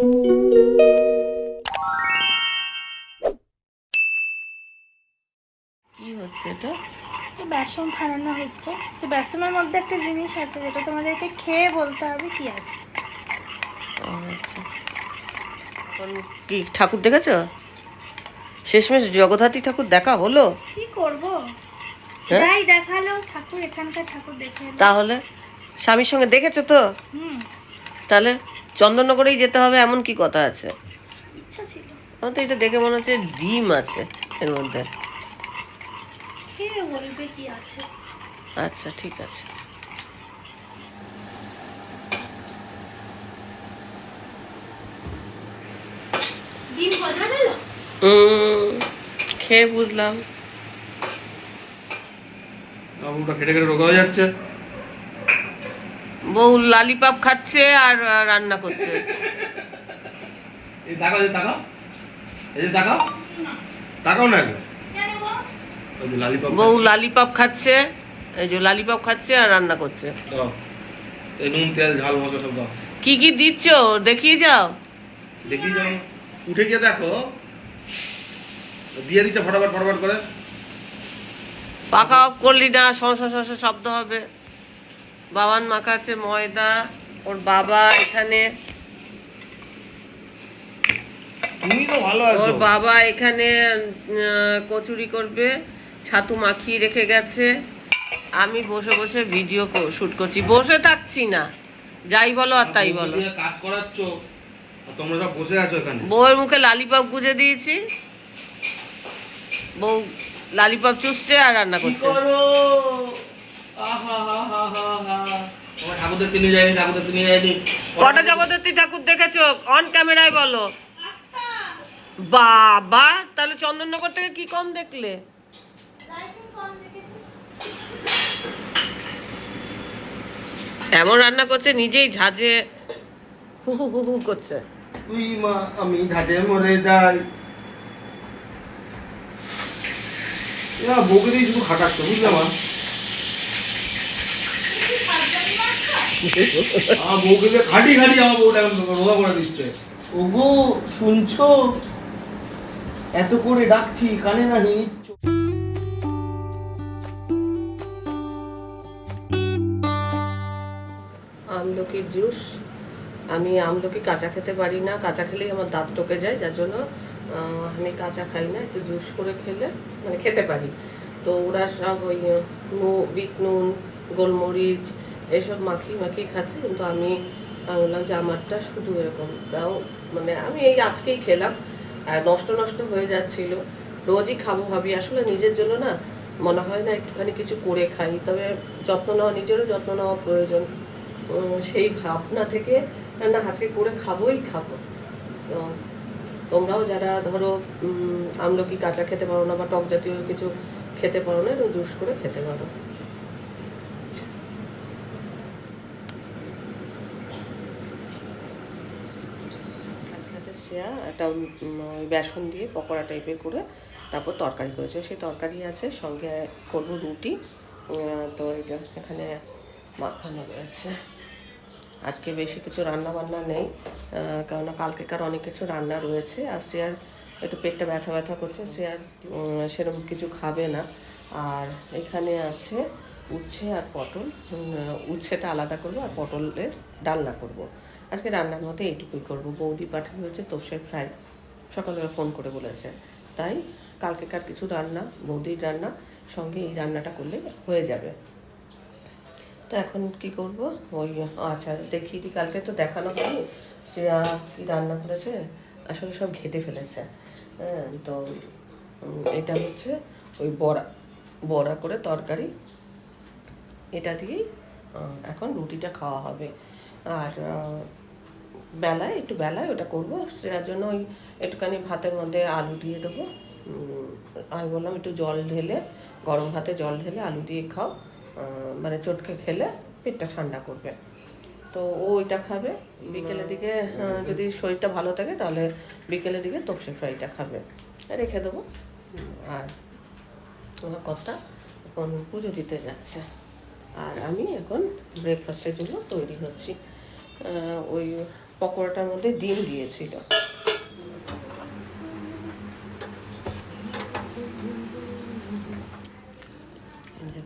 কি হচ্ছে এটা? বেসন খাওয়ানো হচ্ছে। তো বেসনের মধ্যে একটা জিনিস আছে যেটা তোমাদেরকে খেয়ে বলতে হবে কি আছে। আচ্ছা। কি ঠাকুর দেখেছ? শেষমেশ জগদ্ধাত্রী ঠাকুর দেখা হলো? কি করব? হ্যাঁ? যাই দেখাল ঠাকুর এখানকার ঠাকুর দেখে তাহলে স্বামীর সঙ্গে দেখেছ তো? হুম। তাহলে চন্দননগরেই যেতে হবে এমন কি কথা আছে? আমার তো এটা দেখে মনে হচ্ছে ডিম আছে এর মধ্যে। আচ্ছা ঠিক আছে। খেয়ে বুঝলাম। বাবুটা কেটে কেটে রোগা হয়ে যাচ্ছে। বউ লালিপাপ খাচ্ছে আর রান্না করছে। এই তাকাও তাকাও। এই যে তাকাও। তাকাও না বউ লালিপাপ খাচ্ছে এই যে লালিপাপ খাচ্ছে আর রান্না করছে। দাও। এই নুন তেল ঝাল মশলা সব কি কি দিচ্ছ? দেখিয়ে যাও। দেখি যাও। উঠে গিয়ে দেখো। দিয়ে দিচ্ছে ফটাফট ফটাফট করে। পাকা অফ করলি না শস শস শব্দ হবে। বাবান মাখাচ্ছে ময়দা ওর বাবা এখানে। তুমি তো ভালো ওর বাবা এখানে কচুরি করবে ছাতু মাখিয়ে রেখে গেছে। আমি বসে বসে ভিডিও শুট করছি। বসে থাকছি না। যাই বলো আর তাই বলো। কাজ করাচ্ছ তোমরা সব বসে আছো এখানে। বউয়ের মুখে লালিপপ গুজে দিয়েছি। বউ লালিপপ চুষছে আর রান্না করছে। যায়নি যায়নি। কটা জগদ্ধাত্রী ঠাকুর দেখেছ? অন ক্যামেরায় বলো। বাবা তাহলে চন্দননগর থেকে কি কম দেখলে? এমন রান্না করছে নিজেই ঝাঁঝে হু হু হু হু করছে। তুই মা আমি ঝাঁঝে মরে যাই। এরা বউকে দিয়ে শুধু খাটাচ্ছ বুঝলে আমার বউকে দিয়ে খাটি খাটি আমার বউটা এখন রোগা করে দিচ্ছে। ওগো শুনছো? এত করে ডাকছি কানে না হিনিচ্ছ আমলকির জুস। আমি আমলকি কাঁচা খেতে পারি না কাঁচা খেলেই আমার দাঁত টকে যায় যার জন্য আমি কাঁচা খাই না একটু জুস করে খেলে মানে খেতে পারি। তো ওরা সব ওই নু বিট নুন গোলমরিচ এসব মাখি মাখি খাচ্ছে, কিন্তু আমি বললাম যে আমারটা শুধু এরকম। তাও মানে আমি এই আজকেই খেলাম, আর নষ্ট নষ্ট হয়ে যাচ্ছিল। রোজই খাব ভাবি। আসলে নিজের জন্য না, মনে হয় না একটুখানি কিছু করে খাই। তবে যত্ন নেওয়া, নিজেরও যত্ন নেওয়া প্রয়োজন। সেই ভাবনা থেকে না, আজকে করে খাবোই খাব। তো তোমরাও যারা ধরো আমলকি কাঁচা খেতে পারো না বা টক জাতীয় কিছু খেতে পারো না জুস করে খেতে পারো। একটা একটা বেসন দিয়ে পকোড়া টাইপের করে তারপর তরকারি করেছে। সেই তরকারি আছে সঙ্গে করব রুটি তো এই যে এখানে মাখানো রয়েছে। আজকে বেশি কিছু রান্না বান্না নেই কেননা কালকেকার অনেক কিছু রান্না রয়েছে আর আর একটু পেটটা ব্যথা ব্যথা করছে উম, সেরকম কিছু খাবে না। আর এখানে আছে উচ্ছে আর পটল উচ্ছেটা আলাদা করব আর পটলের ডালনা করব। আজকে রান্নার মধ্যে এইটুকুই করব। বৌদি পাঠানো হয়েছে তোষের ফ্রাই। সকালবেলা ফোন করে বলেছে। তাই কালকেকার কিছু রান্না, বৌদির রান্না, সঙ্গে এই রান্নাটা করলে হয়ে যাবে। তো এখন কি করব? ওই আচ্ছা দেখি কালকে তো দেখানো হয়নি। সে কি রান্না করেছে? আসলে সব ঘেটে ফেলেছে। হ্যাঁ তো এটা হচ্ছে ওই বড়া বড়া করে তরকারি। এটা দিয়েই এখন রুটিটা খাওয়া হবে। আর বেলায়, একটু বেলায় ওটা করব। সেটার জন্য ওই একটুখানি ভাতের মধ্যে আলু দিয়ে দেবো। আমি বললাম একটু জল ঢেলে, গরম ভাতে জল ঢেলে আলু দিয়ে খাও। মানে চটকে খেলে পেটটা ঠান্ডা করবে। তো ও ওইটা খাবে। বিকেলের দিকে যদি শরীরটা ভালো থাকে তাহলে বিকেলের দিকে তপসে ফ্রাইটা খাবে। রেখে দেবো। আর আমার কথা এখন পুজো দিতে যাচ্ছে। আর আমি এখন ব্রেকফাস্টের জন্য তৈরি হচ্ছি। ওই পকোড়াটার মধ্যে ডিম দিয়েছিল।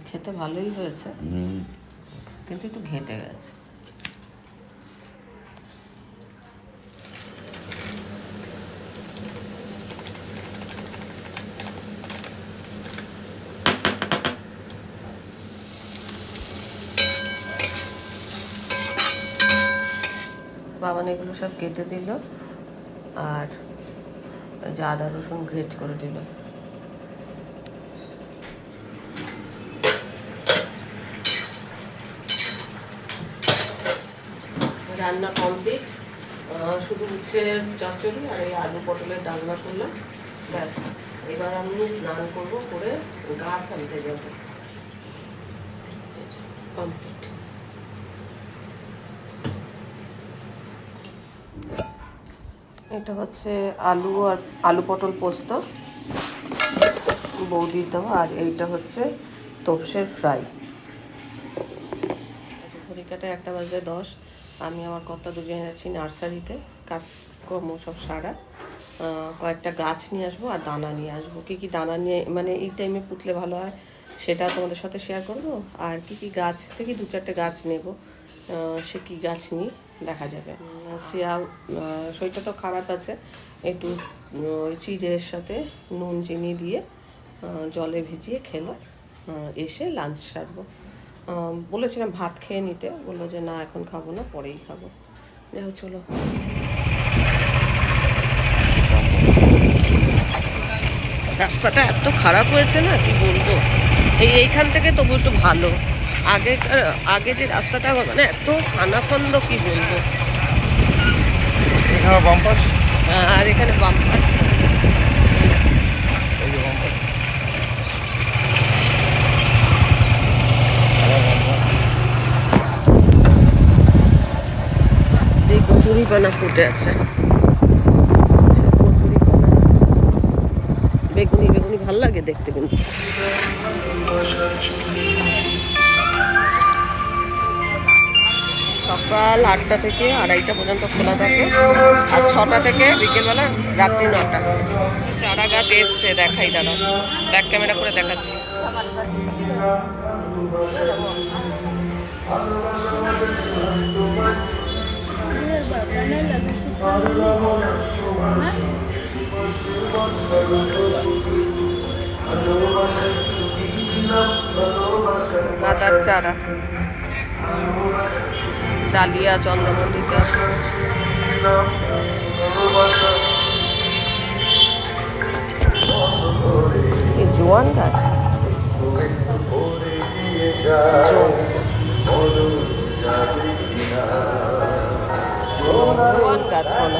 খেতে ভালোই হয়েছে। কিন্তু একটু ঘেঁটে গেছে। বাবান এগুলো সব কেটে দিল আর যে আদা রসুন গ্রেট করে দিল। রান্না কমপ্লিট শুধু উচ্ছের চচ্চড়ি আর এই আলু পটলের ডালনা করলাম, ব্যাস। এবার আমি স্নান করব করে গাছ আনতে যাব। কমপ্লিট এটা হচ্ছে আলু আর আলু পটল পোস্ত। বৌদির দেওয়া, আর এইটা হচ্ছে তোপসের ফ্রাই। ঘড়িকাটা একটা বাজে দশ। আমি আমার কর্তা দুজনে আছি নার্সারিতে, কাজকর্ম সব সারা। কয়েকটা গাছ নিয়ে আসব আর দানা নিয়ে আসব। কী কী দানা নিয়ে মানে এই টাইমে পুতলে ভালো হয় সেটা তোমাদের সাথে শেয়ার করব। আর কি কি গাছ থেকে দু চারটে গাছ নেব। সে কি গাছ নিই। দেখা যাবে। শ্রেয়া শরীরটা তো খারাপ আছে। একটু ওই চিড়ের সাথে নুন, চিনি দিয়ে জলে ভিজিয়ে খেলো। এসে লাঞ্চ সারবো। বলেছিলাম ভাত খেয়ে নিতে। বলল যে, না, এখন খাব না, পরেই খাব। যাই হোক, চলো। রাস্তাটা এত খারাপ হয়েছে না, কি বলব? এই এইখান থেকে তবু একটু ভালো। আগে আগে যে রাস্তাটা মানে এত খানাখন্দ কি বলব? এখানে আর এখানে বাম্পার। কচুরি পানা ফুটে আছে। কচুরি পানা বেগুনি বেগুনি ভালো লাগে দেখতে কিন্তু। সকাল আটটা থেকে আড়াইটা পর্যন্ত খোলা থাকে। আর ছটা থেকে বিকেলবেলা রাত্রি নটা চারা গাছ এসছে, দেখাই দাদা ব্যাক ক্যামেরা করে দেখাচ্ছি। চারা। ডালিয়া চন্দ্রমল্লিকা। এই জোয়ান গাছ? জোয়ান। গাছ মনে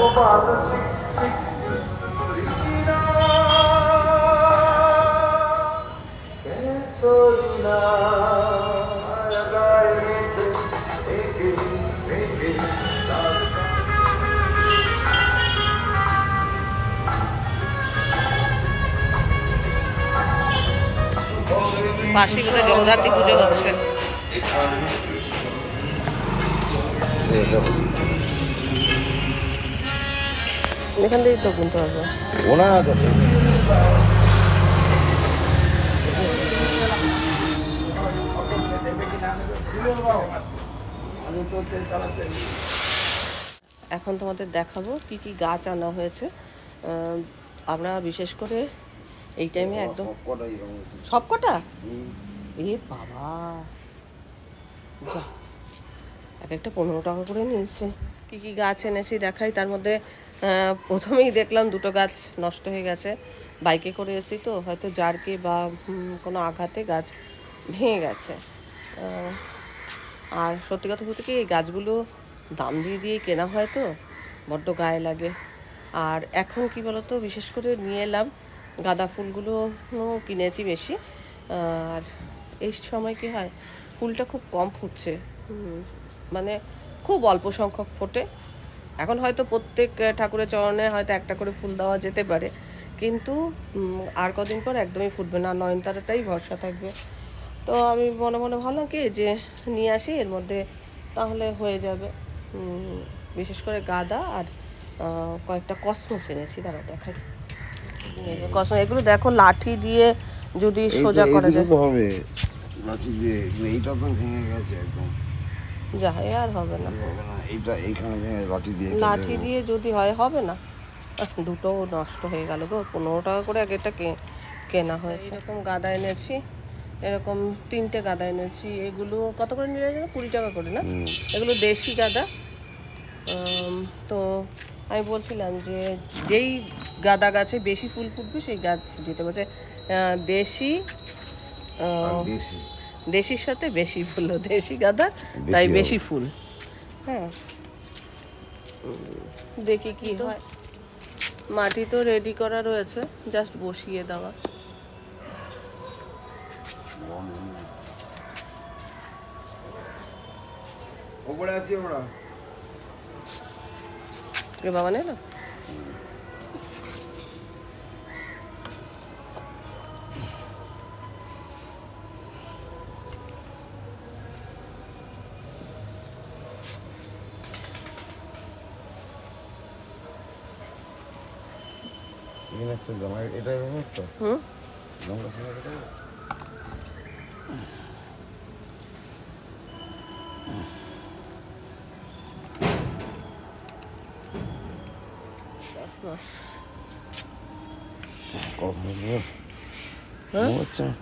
পাশে বোধহয় জগদ্ধাত্রী পুজো হচ্ছে। এখান থেকেই তো কিনতে পারব। ওনা এখন তোমাদের দেখাবো কি কি গাছ আনা হয়েছে। আমরা বিশেষ করে এই টাইমে একদম সব কটা এ বাবা। যা এক একটা পনেরো টাকা করে নিয়েছে। কি কি গাছ এনেছি দেখাই। তার মধ্যে প্রথমেই দেখলাম দুটো গাছ নষ্ট হয়ে গেছে। বাইকে করে এসেছি তো হয়তো জারকে বা কোনো আঘাতে গাছ ভেঙে গেছে। আর সত্যি কথা বলতে কি এই গাছগুলো দাম দিয়ে দিয়ে কেনা হয় তো বড্ড গায়ে লাগে। আর এখন কি বলতো বিশেষ করে নিয়ে এলাম গাঁদা ফুলগুলো কিনেছি বেশি। আর এই সময় কি হয়, ফুলটা খুব কম ফুটছে। মানে খুব অল্প সংখ্যক ফোটে। এখন হয়তো প্রত্যেক ঠাকুরের চরণে হয়তো একটা করে ফুল দেওয়া যেতে পারে। কিন্তু আর কদিন পর একদমই ফুটবে না। নয়নতারাটাই ভরসা থাকবে। তো আমি মনে মনে ভাবলাম কি, যে নিয়ে আসি, এর মধ্যে তাহলে হয়ে যাবে। বিশেষ করে গাদা আর কয়েকটা কসমস এনেছি। দাঁড়া দেখাই। যে এগুলো দেখো লাঠি দিয়ে যদি সোজা করা যায়। হবে। লাঠি দিয়ে এইটা তো ভেঙে গেছে একদম। যা আর হবে না। এইটা এইখানে ভেঙে লাঠি দিয়ে লাঠি দিয়ে যদি হয় হবে না। দুটো নষ্ট হয়ে গেল গো পনেরো টাকা করে এক একটা কে- কেনা হয়েছে। এরকম গাদা এনেছি এরকম তিনটে গাদা এনেছি এগুলো কত করে নিয়ে যাবে কুড়ি টাকা করে না? এগুলো দেশি গাদা। তো আমি বলছিলাম যে যেই গাদা গাছে বেশি ফুল ফুটবে সেই গাছ দিতে বলছে দেশি দেশির সাথে বেশি ফুল দেশি গাদা তাই বেশি বেশি ফুল। হ্যাঁ। দেখি কি হয়। মাটি তো রেডি করা রয়েছে জাস্ট বসিয়ে দেওয়া। ওপরে আছে ওরা কে বাবা নেই না এটা হুম। কসমস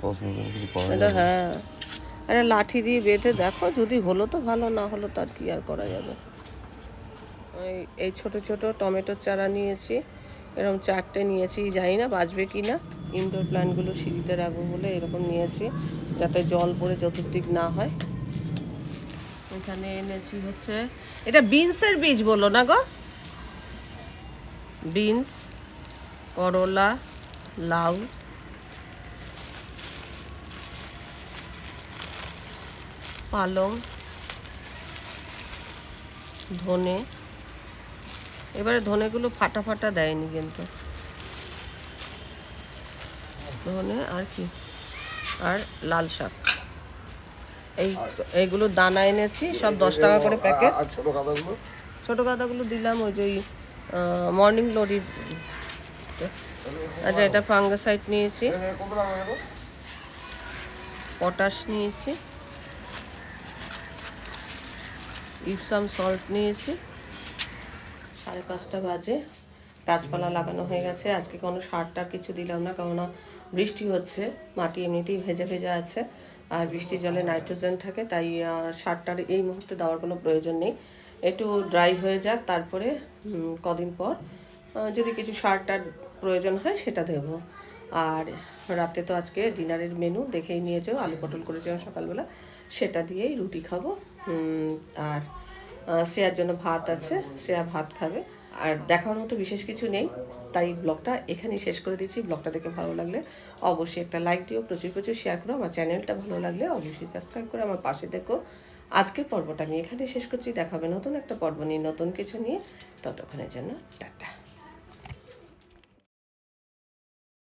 কসমস এটা হ্যাঁ আরে লাঠি দিয়ে বেঁধে দেখো যদি হলো তো ভালো না হলো তার কি আর করা যাবে? এই এই ছোট ছোট টমেটোর চারা নিয়েছি। এরকম চারটে নিয়েছি, জানি না বাঁচবে কি না। ইনডোর প্ল্যান্টগুলো সিঁড়িতে রাখব বলে এরকম নিয়েছি, যাতে জল পড়ে চতুর্দিক না হয়। এখানে এনেছি হচ্ছে, এটা বিনসের বীজ বলো না গো? বিনস, করলা, লাউ। পালং, ধনে। এবারে ধনেগুলো ফাটা ফাটা দেয়নি কিন্তু। ধনে আর কি? আর লাল শাক। এই এইগুলো দানা এনেছি সব দশ টাকা করে প্যাকেট। ছোট গাদাগুলো? দিলাম ওই যে মর্নিং লোডির আচ্ছা এটা ফাঙ্গাসাইড নিয়েছি। পটাশ নিয়েছি। ইপসাম সল্ট নিয়েছি। সাড়ে পাঁচটা বাজে। গাছপালা লাগানো হয়ে গেছে। আজকে কোনো সার টার কিছু দিলাম না, কেননা বৃষ্টি হচ্ছে। মাটি এমনিতেই ভেজা ভেজা আছে আর বৃষ্টির জলে নাইট্রোজেন থাকে, তাই সারটার এই মুহূর্তে দেওয়ার কোনো প্রয়োজন নেই। একটু ড্রাই হয়ে যাক, তারপরে কদিন পর যদি কিছু সার টার প্রয়োজন হয় সেটা দেবো। আর রাতে তো আজকে ডিনারের মেনু দেখেই নিয়েছো, আলু পটল করেছিলাম সকালবেলা, সেটা দিয়েই রুটি খাব। আর শ্রেয়ার জন্য ভাত আছে, শ্রেয়া ভাত খাবে। আর দেখার মতো বিশেষ কিছু নেই, তাই ব্লগটা এখানেই শেষ করে দিচ্ছি। ব্লগটা দেখে ভালো লাগলে অবশ্যই একটা লাইক দিও, প্রচুর প্রচুর শেয়ার করো। আমার চ্যানেলটা ভালো লাগলে অবশ্যই সাবস্ক্রাইব করে আমার পাশে দেখো আজকের পর্বটা আমি এখানে শেষ করছি। দেখাবে নতুন একটা পর্ব নিয়ে, নতুন কিছু নিয়ে। ততক্ষণের জন্য টাটা।